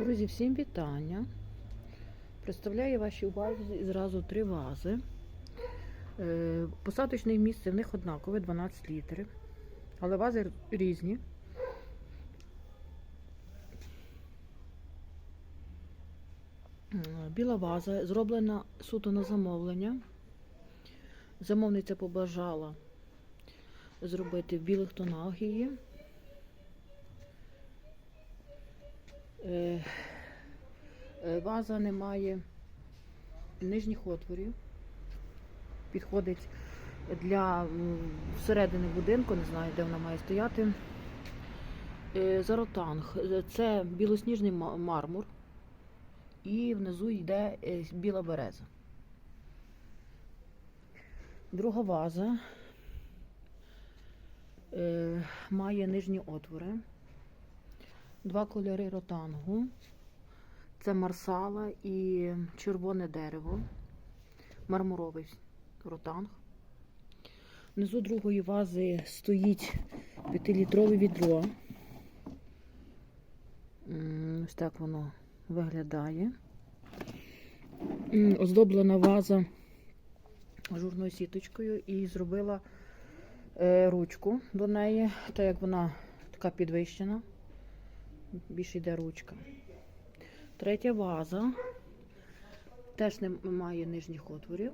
Друзі, всім вітання. Представляю вашій увазі зразу три вази. Е, Посадочне місце в них однакове 12 літрів, але вази різні. Е, Біла ваза зроблена суто на замовлення. Замовниця побажала зробити в білих тонах її. Ваза не має нижніх отворів. Підходить для м, всередини будинку, не знаю, де вона має стояти. Е, Заротанг. Е, Це білосніжний мармур. І внизу йде е, біла береза. Друга ваза е, має нижні отвори. Два кольори ротангу. Це марсала і червоне дерево. Мармуровий ротанг. Внизу другої вази стоїть 5-літрове відро. Ось так воно виглядає. Оздоблена ваза ажурною сіточкою і зробила е, ручку до неї, так як вона така підвищена більше йде ручка. Третя ваза. Теж не має нижніх отворів.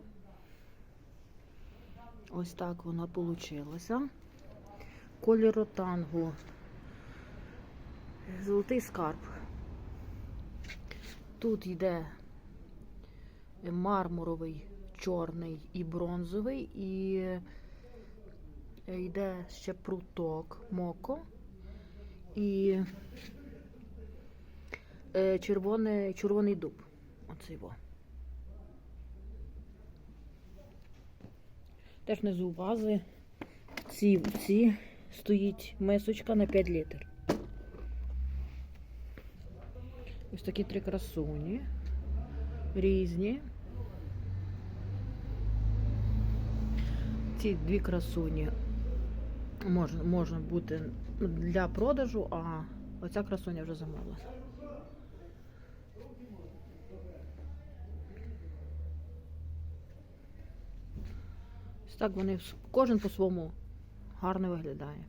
Ось так вона получилася. Колір ротангу. Золотий скарб. Тут йде мармуровий, чорний і бронзовий, і йде ще пруток моко. І е, червоне, червоний дуб. Оцей во. Теж внизу вази. Ці, ці стоїть мисочка на 5 літр. Ось такі три красуні. Різні. Ці дві красуні можна, можна бути для продажу, а оця красуня вже замовлена. Так вони кожен по-своєму гарно виглядає.